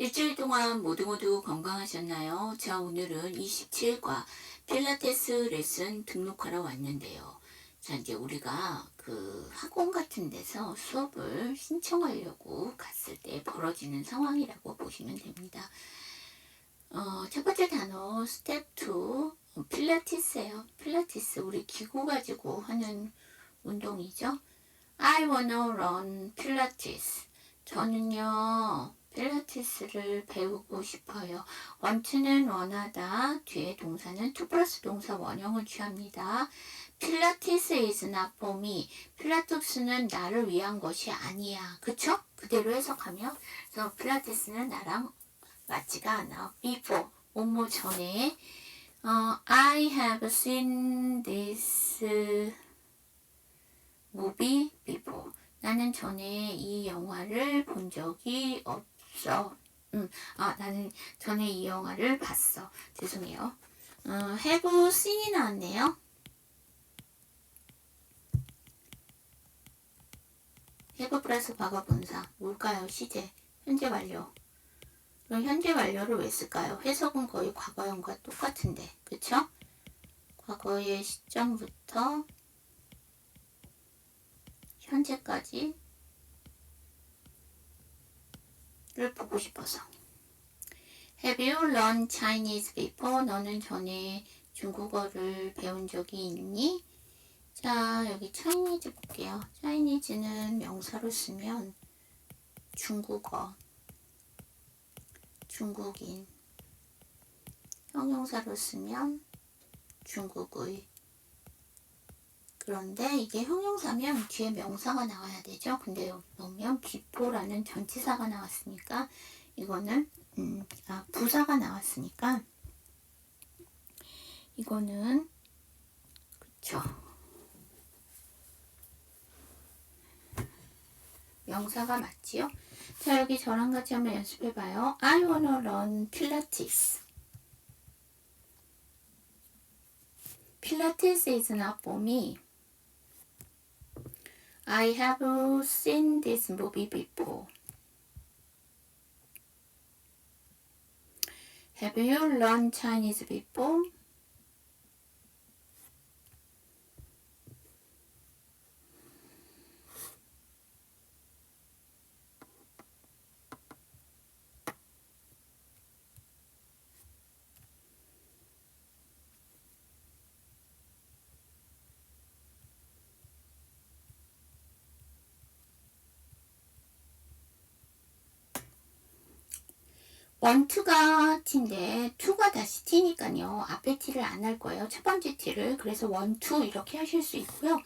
일주일 동안 모두 모두 건강하셨나요? 자, 오늘은 27과 필라테스 레슨 등록하러 왔는데요. 자, 이제 우리가 그 학원 같은 데서 수업을 신청하려고 갔을 때 벌어지는 상황이라고 보시면 됩니다. 어, 첫 번째 단어, 스텝 2, 어, 필라테스예요. 필라테스, 우리 기구 가지고 하는 운동이죠. I wanna run 필라테스. 저는요, 필라테스를 배우고 싶어요. 원투는 원하다, 뒤에 동사는 투 플러스 동사 원형을 취합니다. 필라테스 is not for me. 필라테스는 나를 위한 것이 아니야. 그쵸? 그대로 해석하면 그래서 필라테스는 나랑 맞지가 않아. before, 뭐뭐 전에 어, I have seen this movie before. 나는 전에 이 영화를 본 적이 없 어. 음, 아, 나는 전에 이 영화를 봤어. 죄송해요. 어, have seen이 나왔네요. have 플러스 과거 분사. 뭘까요? 시제. 현재 완료. 그럼 현재 완료를 왜 쓸까요? 해석은 거의 과거형과 똑같은데. 그쵸? 과거의 시점부터 현재까지 를 보고 싶어서. Have you learned Chinese before? 너는 전에 중국어를 배운 적이 있니? 자, 여기 Chinese 볼게요. Chinese는 명사로 쓰면 중국어, 중국인. 형용사로 쓰면 중국의. 그런데 이게 형용사면 뒤에 명사가 나와야 되죠. 근데 여기 보면 비포라는 전치사가 나왔으니까 이거는 음, 아, 부사가 나왔으니까 이거는 그쵸. 명사가 맞지요? 자 여기 저랑 같이 한번 연습해봐요. I wanna learn Pilates. Pilates is not for me. I have seen this movie before. Have you learned Chinese before? 원투가 t인데 투가 다시 t니까요. 앞에 t를 안 할 거예요. 첫 번째 t를 그래서 원투 이렇게 하실 수 있고요.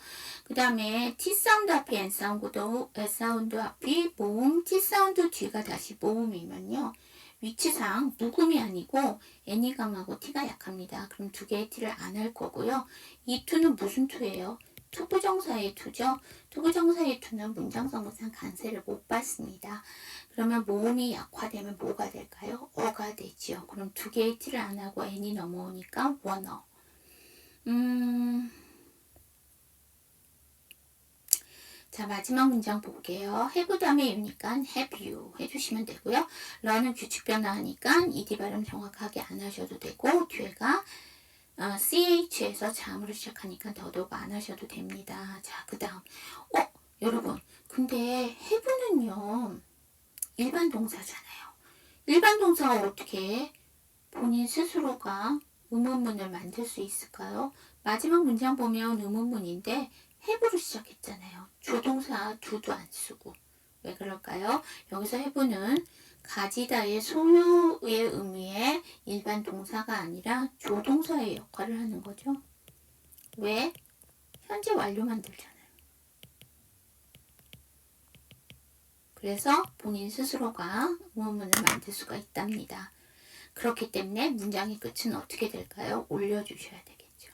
그 다음에 t 사운드 앞에 n 사운드도 s 사운드 앞이 모음, t 사운드 뒤가 다시 모음이면요. 위치상 묵음이 아니고 n이 강하고 t가 약합니다. 그럼 두 개의 t를 안 할 거고요. 이 투는 무슨 투예요? 투부정사의 투죠. 투부정사의 투는 문장성분상 간세를 못 받습니다. 그러면 모음이 약화되면 뭐가 될까요? 어가 되지요. 그럼 두 개의 t를 안 하고 n이 넘어오니까 원어. 음. 자, 마지막 문장 볼게요. have 다음에 유니까 have you 해주시면 되고요. 러는 규칙 변화하니까 ed 발음 정확하게 안 하셔도 되고, 뒤에가 어, ch에서 자음으로 시작하니까 더더욱 안 하셔도 됩니다. 자, 그 다음. 어, 여러분. 근데 have는요. 일반 동사잖아요. 일반 동사가 어떻게 본인 스스로가 의문문을 만들 수 있을까요? 마지막 문장 보면 의문문인데 have로 시작했잖아요. 조동사 do도 안 쓰고. 왜 그럴까요? 여기서 have는 가지다의 소유의 의미의 일반 동사가 아니라 조동사의 역할을 하는 거죠. 왜? 현재 완료 만 들잖아요. 그래서 본인 스스로가 의문문을 만들 수가 있답니다. 그렇기 때문에 문장의 끝은 어떻게 될까요? 올려주셔야 되겠죠.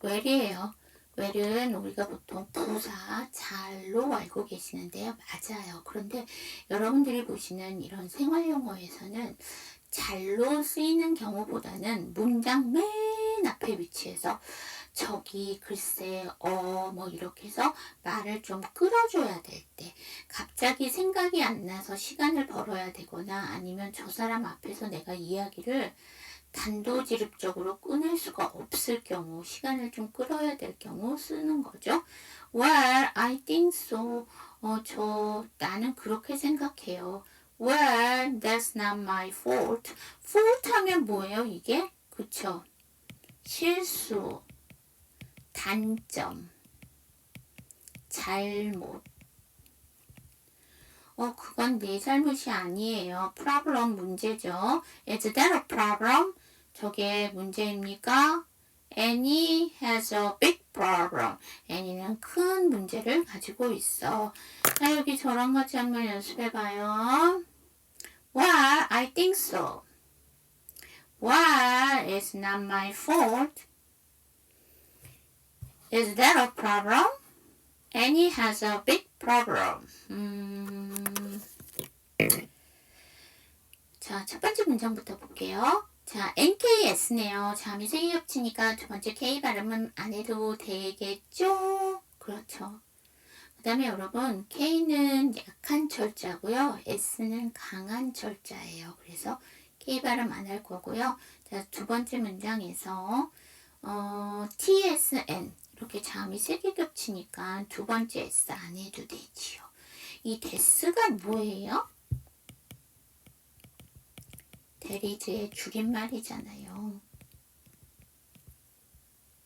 웰이에요. 웰은 우리가 보통 부사, 잘로 알고 계시는데요. 맞아요. 그런데 여러분들이 보시는 이런 생활용어에서는 잘로 쓰이는 경우보다는 문장 맨 앞에 위치해서 저기 글쎄 어 뭐 이렇게 해서 말을 좀 끌어줘야 될 때 갑자기 생각이 안 나서 시간을 벌어야 되거나 아니면 저 사람 앞에서 내가 이야기를 단도직입적으로 끊을 수가 없을 경우 시간을 좀 끌어야 될 경우 쓰는 거죠. Well, I think so. 어, 저 나는 그렇게 생각해요. Well, that's not my fault. fault 하면 뭐예요, 이게? 그쵸? 실수, 단점, 잘못. 어, 그건 내 잘못이 아니에요. problem 문제죠. Is that a problem? 저게 문제입니까? Annie has a big problem. Annie는 큰 문제를 가지고 있어. 자, 여기 저랑 같이 한번 연습해봐요. Well, I think so. Well, it's not my fault. Is that a problem? Annie has a big problem. 음... 자, 첫 번째 문장부터 볼게요. 자, NKS네요. 자, 미세기 겹치니까 두 번째 K 발음은 안 해도 되겠죠? 그렇죠. 그 다음에 여러분, K는 약한 철자고요. S는 강한 철자예요. 그래서 K 발음 안 할 거고요. 자, 두 번째 문장에서 어, TSN 이렇게 자음이 세게 겹치니까 두 번째 S 안 해도 되지요. 이 데스가 뭐예요? 대리즈의 줄임말이잖아요.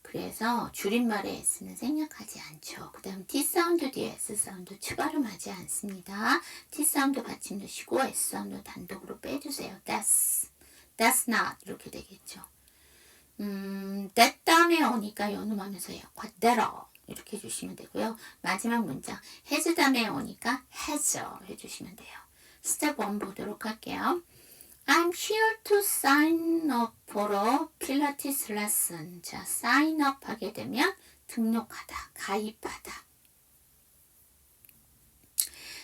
그래서 줄임말에 S는 생략하지 않죠. 그 다음 T 사운드 뒤에 S 사운드 추발음하지 않습니다. T 사운드 받침 넣으시고 S 사운드 단독으로 빼주세요. That's, that's not 이렇게 되겠죠. 음, that 다음에 오니까 연음하면서 약화 대로 이렇게 해주시면 되고요. 마지막 문장 has 다음에 오니까 has 해주시면 돼요. 스텝 1 보도록 할게요. I'm here to sign up for a Pilates lesson. 자, sign up 하게 되면 등록하다, 가입하다.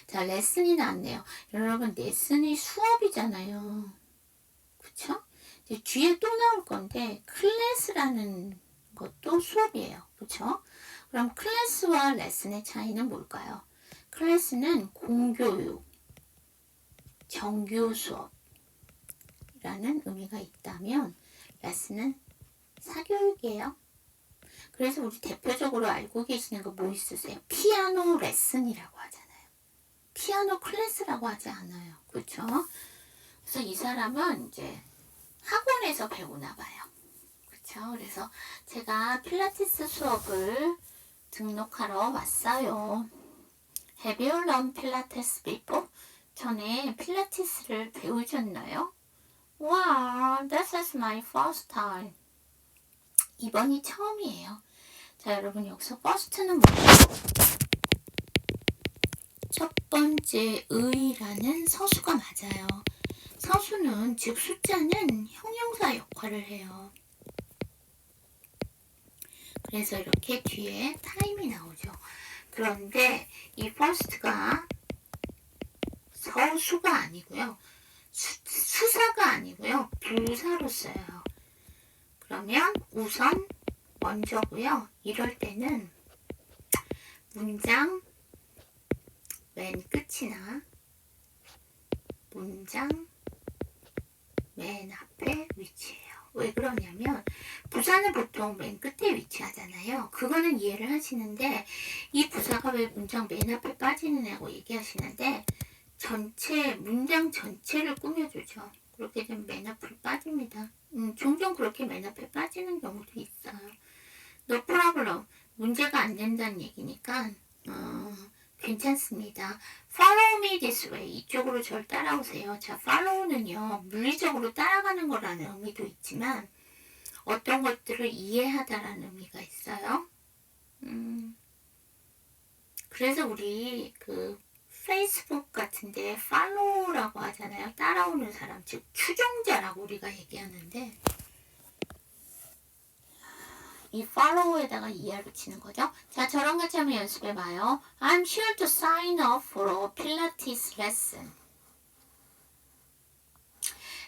자, 레슨이 나왔네요. 여러분, 레슨이 수업이잖아요. 그쵸? 이제 뒤에 또 나올 건데, 클래스라는 것도 수업이에요. 그쵸? 그럼 클래스와 레슨의 차이는 뭘까요? 클래스는 공교육, 정규 수업, 라는 의미가 있다면 레슨은 사교육이에요. 그래서 우리 대표적으로 알고 계시는 거 뭐 있으세요? 피아노 레슨이라고 하잖아요. 피아노 클래스라고 하지 않아요. 그렇죠? 그래서 이 사람은 이제 학원에서 배우나 봐요. 그렇죠? 그래서 제가 필라테스 수업을 등록하러 왔어요. Have you learned Pilates before? 전에 필라테스를 배우셨나요? Wow, this is my first time. 이번이 처음이에요. 자, 여러분 여기서 first는 뭐예요? 첫 번째 의라는 서수가 맞아요. 서수는 즉 숫자는 형용사 역할을 해요. 그래서 이렇게 뒤에 타임이 나오죠. 그런데 이 first가 서수가 아니고요. 수, 수사가 아니고요. 부사로 써요. 그러면 우선 먼저고요. 이럴 때는 문장 맨 끝이나 문장 맨 앞에 위치해요. 왜 그러냐면 부사는 보통 맨 끝에 위치하잖아요. 그거는 이해를 하시는데 이 부사가 왜 문장 맨 앞에 빠지느냐고 얘기하시는데 전체 문장 전체를 꾸며주죠. 그렇게 되면 맨 앞으로 빠집니다. 음, 종종 그렇게 맨 앞에 빠지는 경우도 있어요. No problem. 문제가 안 된다는 얘기니까 어, 괜찮습니다. Follow me this way. 이쪽으로 절 따라오세요. 자, follow는요 물리적으로 따라가는 거라는 의미도 있지만 어떤 것들을 이해하다라는 의미가 있어요. 음, 그래서 우리 그 페이스북 같은데 팔로우라고 하잖아요. 따라오는 사람, 즉 추종자라고 우리가 얘기하는데 이 follow에다가 이하를 붙이는 거죠. 자, 저랑 같이 한번 연습해봐요. I'm here to sign up for a Pilates lesson.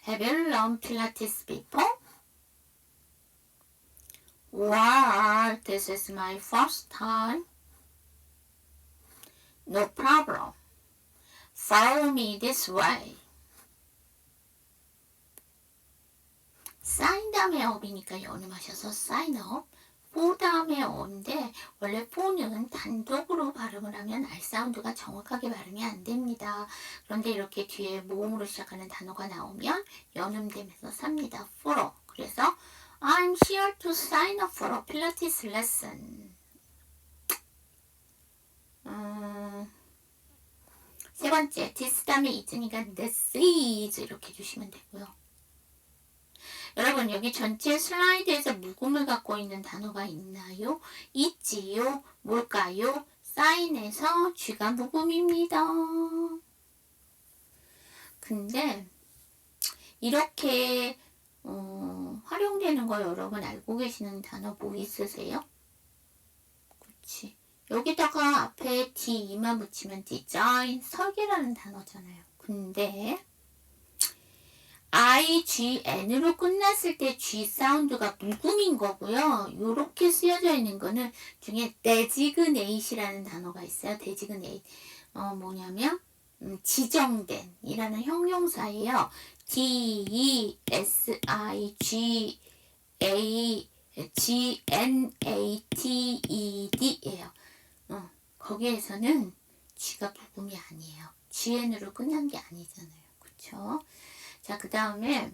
Have you learned Pilates before? Well, this is my first time. No problem. Follow this way. 사인 다음에 업이니까 연음하셔서 업. 포 다음에 어인데 원래 포는 단독으로 발음을 하면 R 사운드가 정확하게 발음이 안 됩니다. 그런데 이렇게 뒤에 모음으로 시작하는 단어가 나오면 연음되면서 삽니다. follow. 그래서 I'm here to sign up for a Pilates lesson. 음, 세 번째, this 다음에 있으니까 this is 이렇게 해주시면 되고요. 여러분 여기 전체 슬라이드에서 묵음을 갖고 있는 단어가 있나요? 있지요? 뭘까요? 사인에서 쥐가 묵음입니다. 근데 이렇게 어, 활용되는 거 여러분 알고 계시는 단어 뭐 있으세요? 그렇지. 여기다가 앞에 D만 붙이면 디자인, 설계라는 단어잖아요. 근데 IGN으로 끝났을 때 G 사운드가 묵음인 거고요. 이렇게 쓰여져 있는 거는 중에 designate이라는 단어가 있어요. designate. 어, 뭐냐면 음, 지정된 이라는 형용사예요. D E S I G A G N A T E D예요. 어, 거기에서는 G가 부금이 아니에요. GN으로 끝난 게 아니잖아요. 그쵸? 자, 그 다음에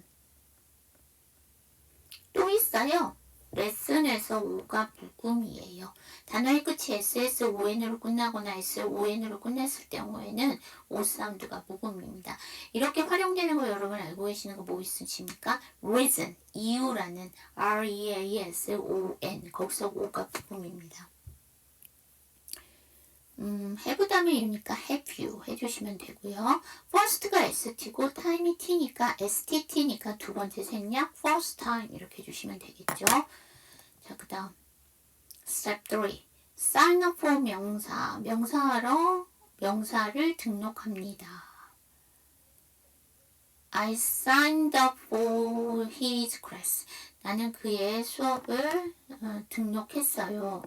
또 있어요. 레슨에서 오가 부금이에요. 단어의 끝이 SS, ON으로 끝나거나 S, ON으로 끝냈을 경우에는 O 사운드가 부금입니다. 이렇게 활용되는 거 여러분 알고 계시는 거 뭐 있으십니까? reason, 이유라는 R-E-A-S-O-N 거기서 O가 부금입니다. 음, have 다음에 이유니까 have you 해주시면 되고요. first가 st고 time이 t니까 stt니까 두 번째 생략 first time 이렇게 해주시면 되겠죠. 자, 그 다음 step 3 sign up for 명사 명사로 명사를 등록합니다. I signed up for his class. 나는 그의 수업을 어, 등록했어요.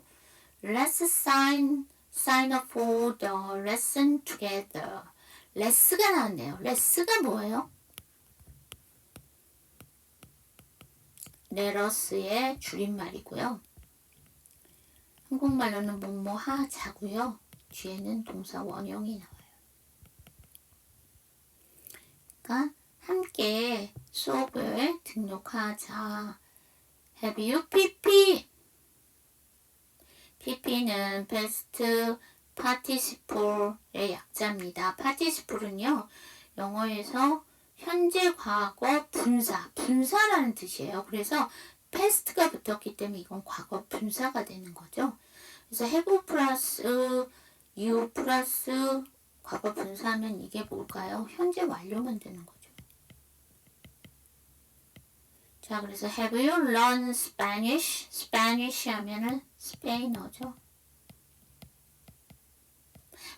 Let's sign sign up for the lesson together. 레스가 나왔네요. 레스가 뭐예요? 레러스의 줄임말이고요. 한국말로는 뭐뭐 하자고요. 뒤에는 동사 원형이 나와요. 그러니까 함께 수업을 등록하자. Have you PP? PP는 Best Participle의 약자입니다. Participle은요, 영어에서 현재 과거 분사, 분사라는 뜻이에요. 그래서 past가 붙었기 때문에 이건 과거 분사가 되는 거죠. 그래서 have 플러스 you 플러스 과거 분사하면 이게 뭘까요? 현재 완료만 되는 거죠. 자, 그래서 have you learned Spanish? Spanish 하면은 스페인어죠.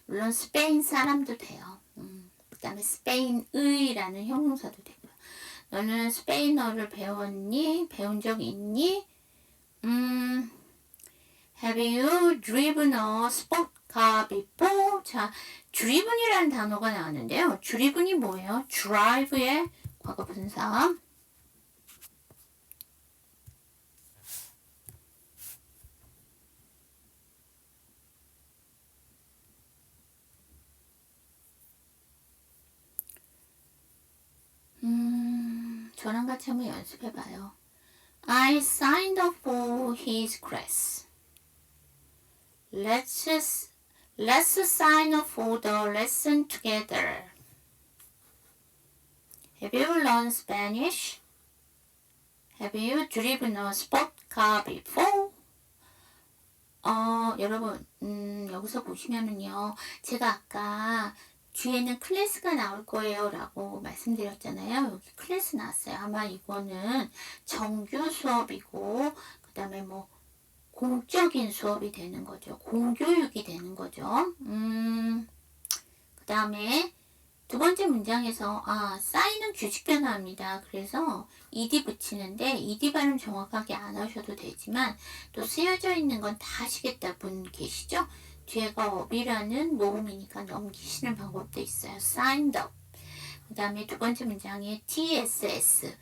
물론 스페인 사람도 돼요. 음, 그 다음에 스페인의라는 형용사도 되고요. 너는 스페인어를 배웠니? 배운 적 있니? 음, have you driven a sport car before? 자, driven이라는 단어가 나왔는데요. driven이 뭐예요? drive의 과거 분사. 음, 저랑 같이 한번 연습해봐요. I signed up for his class. Let's let's sign up for the lesson together. Have you learned Spanish? Have you driven a sport car before? 어, 여러분, 음, 여기서 보시면은요, 제가 아까 뒤에는 클래스가 나올 거예요 라고 말씀드렸잖아요. 여기 클래스 나왔어요. 아마 이거는 정규 수업이고 그 다음에 뭐 공적인 수업이 되는 거죠. 공교육이 되는 거죠. 음, 그 다음에 두 번째 문장에서 아 사인은 규칙 변화입니다. 그래서 ed 붙이는데 ed 발음 정확하게 안 하셔도 되지만 또 쓰여져 있는 건 다 아시겠다 분 계시죠? 뒤에가 up이라는 모음이니까 넘기시는 방법도 있어요. signed up. 그 다음에 두 번째 문장에 tss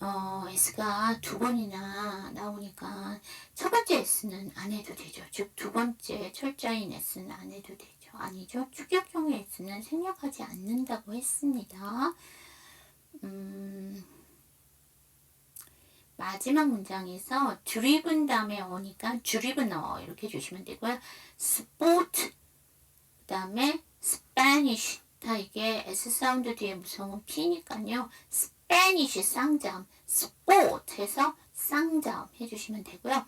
어, S가 두 번이나 나오니까 첫 번째 S는 안 해도 되죠. 즉 두 번째 철자인 S는 안 해도 되죠. 아니죠. 축약형의 S는 생략하지 않는다고 했습니다. 음, 마지막 문장에서 드리븐 다음에 어니까 드리븐 어 이렇게 주시면 되고요. 스포트 그 다음에 스페니쉬 다 이게 S 사운드 뒤에 무서운 P니까요. 스페니쉬 쌍잠 스포트 해서 쌍잠 해주시면 되고요.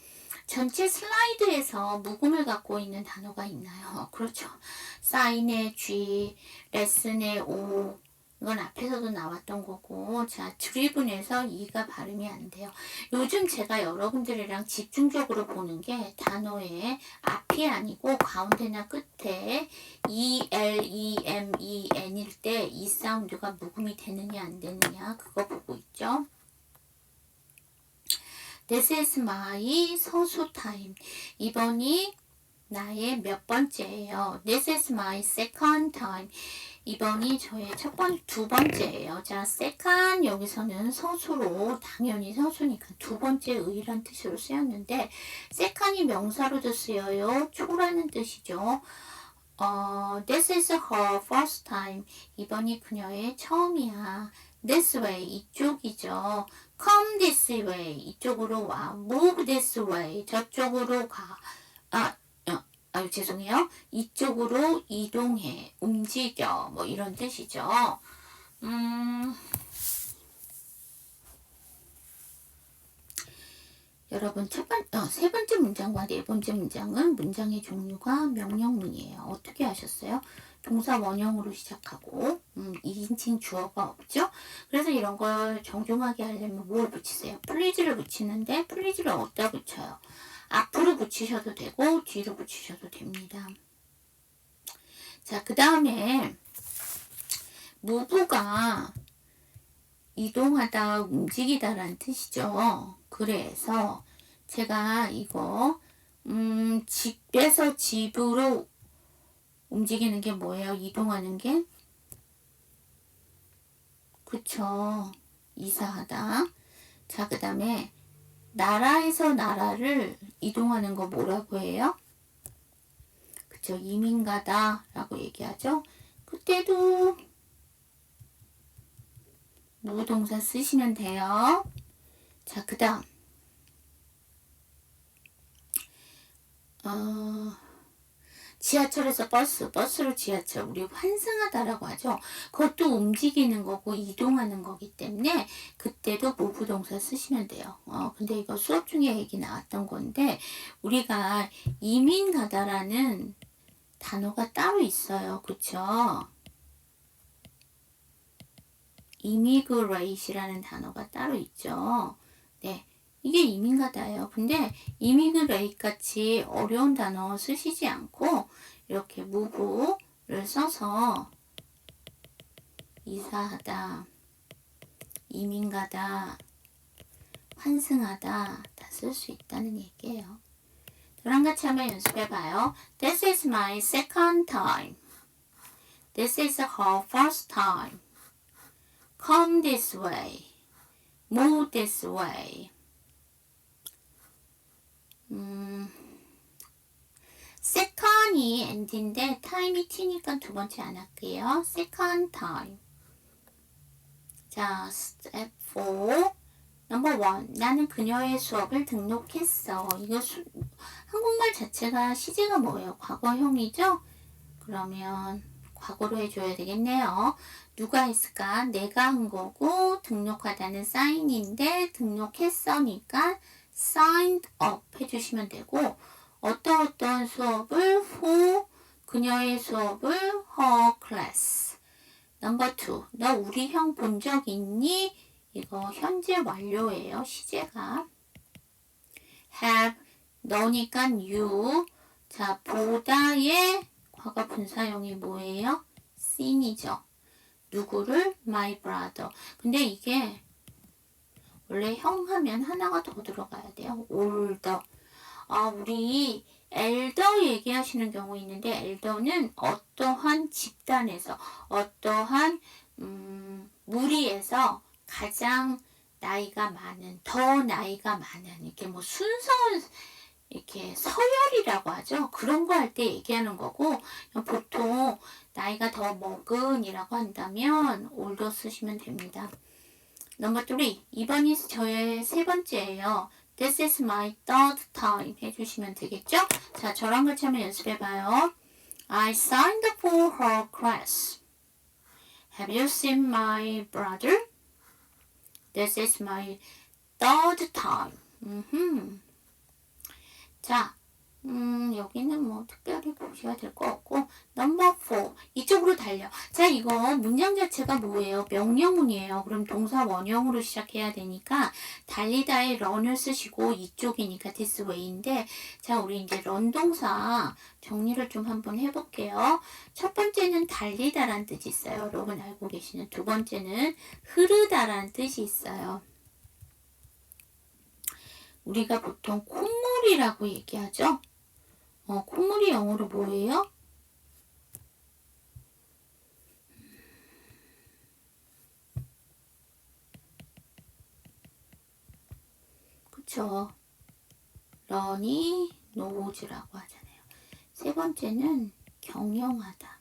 전체 슬라이드에서 묵음을 갖고 있는 단어가 있나요? 그렇죠. 사인의 G, 레슨의 O, 이건 앞에서도 나왔던 거고, 자, 드리븐에서 이가 발음이 안 돼요. 요즘 제가 여러분들이랑 집중적으로 보는 게 단어의 앞이 아니고 가운데나 끝에 E, L, E, M, E, N일 때 이 사운드가 묵음이 되느냐 안 되느냐 그거 보고 있죠. This is my 서수 타임. 이번이 나의 몇 번째예요. This is my second time. 이번이 저의 첫 번, 두 번째예요. 자, second 여기서는 서수로 당연히 서수니까 두 번째 의란 뜻으로 쓰였는데 second이 명사로도 쓰여요. 초라는 뜻이죠. 어, this is her first time. 이번이 그녀의 처음이야. This way 이쪽이죠. Come this way 이쪽으로 와. Move this way 저쪽으로 가. 아, 어, 아유 죄송해요. 이쪽으로 이동해, 움직여 뭐 이런 뜻이죠. 음. 여러분 첫 번, 어, 세 번째 문장과 네 번째 문장은 문장의 종류가 명령문이에요. 어떻게 하셨어요? 동사 원형으로 시작하고 음, 2인칭 주어가 없죠. 그래서 이런 걸 정중하게 하려면 뭘 붙이세요? 플리즈를 붙이는데 플리즈를 어디다 붙여요? 앞으로 붙이셔도 되고 뒤로 붙이셔도 됩니다. 자, 그 다음에 무브가 이동하다, 움직이다라는 뜻이죠. 그래서 제가 이거 음, 집에서 집으로 움직이는 게 뭐예요? 이동하는 게? 그쵸. 이사하다. 자, 그 다음에 나라에서 나라를 이동하는 거 뭐라고 해요? 그쵸. 이민가다 라고 얘기하죠. 그때도 무동사 쓰시면 돼요. 자, 그 다음. 어, 지하철에서 버스, 버스로 지하철, 우리 환승하다라고 하죠. 그것도 움직이는 거고 이동하는 거기 때문에 그때도 모부동사 쓰시면 돼요. 어, 근데 이거 수업 중에 얘기 나왔던 건데 우리가 이민 가다라는 단어가 따로 있어요. 그쵸? 이미그레이시라는 단어가 따로 있죠. 네. 이게 이민가다예요. 근데 이미그레이 같이 어려운 단어 쓰시지 않고 이렇게 무브를 써서 이사하다, 이민가다, 환승하다 다 쓸 수 있다는 얘기예요. 저랑 같이 한번 연습해봐요. This is my second time. This is her first time. Come this way. Move this way. 음, second이 end인데 time이 t니까 두 번째 안 할게요. second. 자, step 4. number 1. 나는 그녀의 수업을 등록했어. 이거 수, 한국말 자체가 시제가 뭐예요? 과거형이죠? 그러면 과거로 해줘야 되겠네요. 누가 했을까? 내가 한 거고 등록하다는 사인인데 등록했으니까 signed up 해주시면 되고 어떠어떤 수업을 who 그녀의 수업을 her class 넘버 2. 너 우리 형 본 적 있니? 이거 현재 완료예요. 시제가 have 너니까 you 자 보다의 과거 분사형이 뭐예요? seen이죠. 누구를? my brother. 근데 이게 원래 형 하면 하나가 더 들어가야 돼요. older. 아, 우리 엘더 얘기하시는 경우 있는데 엘더는 어떠한 집단에서 어떠한 음, 무리에서 가장 나이가 많은 더 나이가 많은 이렇게 뭐 순서 이렇게 서열이라고 하죠. 그런 거 할 때 얘기하는 거고 보통 나이가 더 먹은이라고 한다면 올더 쓰시면 됩니다. 넘버 3 이번이 저의 세 번째예요. This is my third time 해주시면 되겠죠? 자, 저랑 같이 한번 연습해봐요. I signed for her class. Have you seen my brother? This is my third time. 음흠. 자, 음, 여기는 뭐 특별히 보셔야 될것 없고 넘버 4 이쪽으로 달려. 자, 이거 문장 자체가 뭐예요? 명령문이에요. 그럼 동사 원형으로 시작해야 되니까 달리다에 run을 쓰시고 이쪽이니까 this way인데 자, 우리 이제 run 동사 정리를 좀 한번 해볼게요. 첫 번째는 달리다란 뜻이 있어요. 여러분 알고 계시는 두 번째는 흐르다란 뜻이 있어요. 우리가 보통 콧물이라고 얘기하죠. 어, 콧물이 영어로 뭐예요? 그쵸. 러니 노즈라고 하잖아요. 세 번째는 경영하다.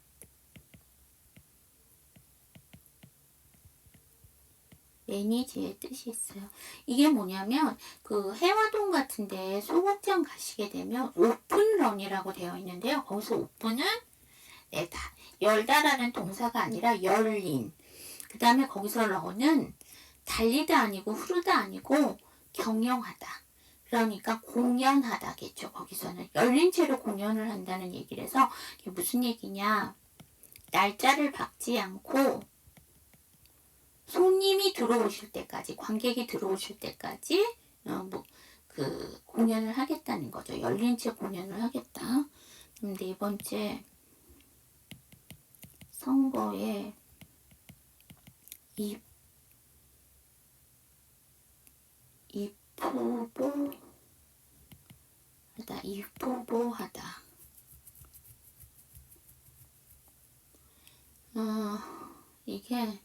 매니지의 뜻이 있어요. 이게 뭐냐면 그 해화동 같은데 소극장 가시게 되면 오픈런이라고 되어 있는데요. 거기서 오픈은 내다 열다라는 동사가 아니라 열린. 그 다음에 거기서 런은 달리다 아니고 흐르다 아니고 경영하다. 그러니까 공연하다겠죠. 거기서는 열린 채로 공연을 한다는 얘기를 해서 이게 무슨 얘기냐? 날짜를 박지 않고 손님이 들어오실 때까지, 관객이 들어오실 때까지, 어, 뭐, 그, 공연을 하겠다는 거죠. 열린 채 공연을 하겠다. 네 번째, 선거에 입, 입후보, 하다, 입후보하다. 어, 이게,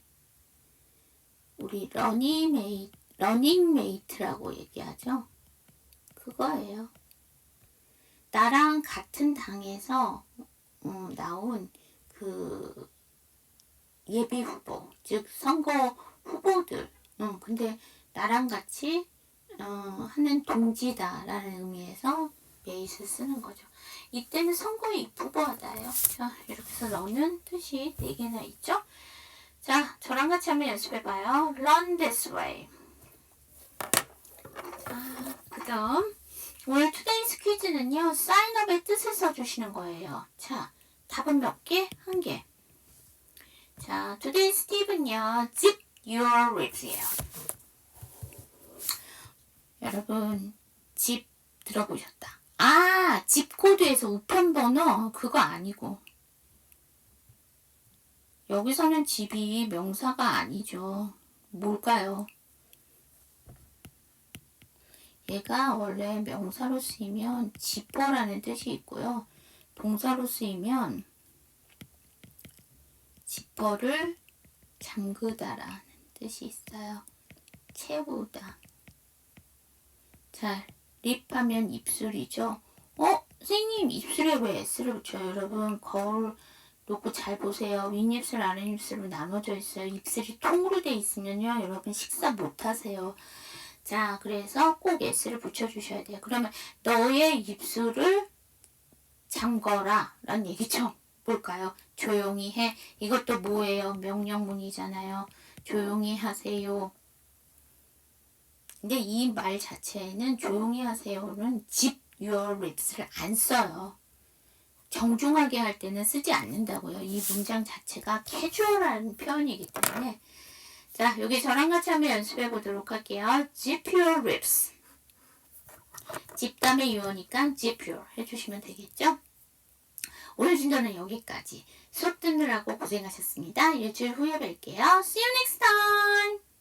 우리 러닝메이 러닝메이트라고 얘기하죠. 그거예요. 나랑 같은 당에서 음, 나온 그 예비 후보, 즉 선거 후보들. 음, 근데 나랑 같이 어, 하는 동지다라는 의미에서 메이트 쓰는 거죠. 이때는 선거에 입후보하다예요. 자, 이렇게 해서 너는 뜻이 네 개나 있죠. 자, 저랑 같이 한번 연습해봐요. Run this way. 자, 그 다음. 오늘 투데이 스 퀴즈는요, 사인업의 뜻을 써주시는 거예요. 자, 답은 몇 개? 한 개. 자, 투데이스 팁은요, zip your lips예요. 여러분, 집 들어보셨다. 아, 집 코드에서 우편 번호? 그거 아니고. 여기서는 집이 명사가 아니죠. 뭘까요? 얘가 원래 명사로 쓰이면 지퍼라는 뜻이 있고요. 동사로 쓰이면 지퍼를 잠그다라는 뜻이 있어요. 채우다. 자, 립하면 입술이죠. 어? 선생님 입술에 왜 S를 붙여요? 여러분 거울 놓고 잘 보세요. 윗입술, 아랫입술로 나눠져 있어요. 입술이 통으로 돼 있으면요. 여러분 식사 못 하세요. 자, 그래서 꼭 S를 붙여주셔야 돼요. 그러면 너의 입술을 잠거라 라는 얘기죠. 뭘까요? 조용히 해. 이것도 뭐예요? 명령문이잖아요. 조용히 하세요. 근데 이 말 자체에는 조용히 하세요는 zip your lips를 안 써요. 정중하게 할 때는 쓰지 않는다고요. 이 문장 자체가 캐주얼한 표현이기 때문에 자 여기 저랑 같이 한번 연습해 보도록 할게요. zip your lips 집담의 유어니까 zip your 해주시면 되겠죠? 오늘 진도는 여기까지. 수업 듣느라고 고생하셨습니다. 일주일 후에 뵐게요. See you next time!